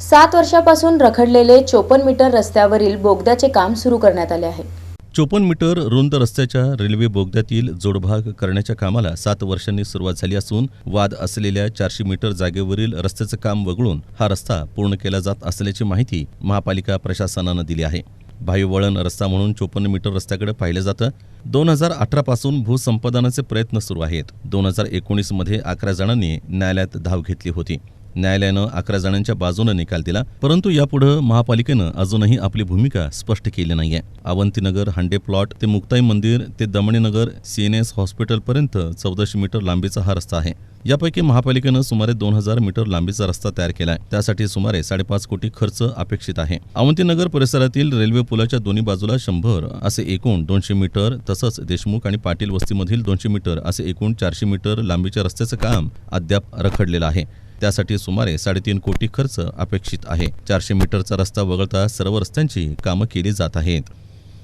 सात वर्षापासून रखडलेले चोपन्न मीटर रस्त्यावरील बोगद्याचे काम सुरू करण्यात आले आहे. चोपन्न मीटर रुंद रस्त्याच्या रेल्वे बोगद्यातील जोडभाग करण्याच्या कामाला सात वर्षांनी सुरुवात झाली असून वाद असलेल्या चारशे मीटर जागेवरील रस्त्याचं काम वगळून हा रस्ता पूर्ण केला जात असल्याची माहिती महापालिका प्रशासनानं दिली आहे. भाईवळण रस्ता म्हणून चोपन्न मीटर रस्त्याकडे पाहिलं जातं. दोन हजार अठरापासून भूसंपादनाचे प्रयत्न सुरू आहेत. दोन हजार एकोणीसमध्ये अकरा जणांनी न्यायालयात धाव घेतली होती. न्यायालयानं अकरा जणांच्या बाजूनं निकाल दिला परंतु यापुढं महापालिकेनं अजूनही आपली भूमिका स्पष्ट केली नाहीये. अवंतीनगर हांडे प्लॉट ते मुक्ताई मंदिर ते दमणीनगर सीएनएस हॉस्पिटलपर्यंत चौदाशे मीटर लांबीचा हा रस्ता आहे. यापैकी महापालिकेनं सुमारे दोन हजार मीटर लांबीचा रस्ता तयार केलाय. त्यासाठी सुमारे साडेपाच कोटी खर्च अपेक्षित आहे. अवंतीनगर परिसरातील रेल्वे पुलाच्या दोन्ही बाजूला शंभर असे एकूण दोनशे मीटर तसंच देशमुख आणि पाटील वस्तीमधील दोनशे मीटर असे एकूण चारशे मीटर लांबीच्या रस्त्याचं काम अद्याप रखडलेलं आहे. त्यासाठी सुमारे साडेतीन कोटी खर्च अपेक्षित आहे. चारशे मीटरचा रस्ता वगळता सर्व रस्त्यांची कामं केली जात आहेत.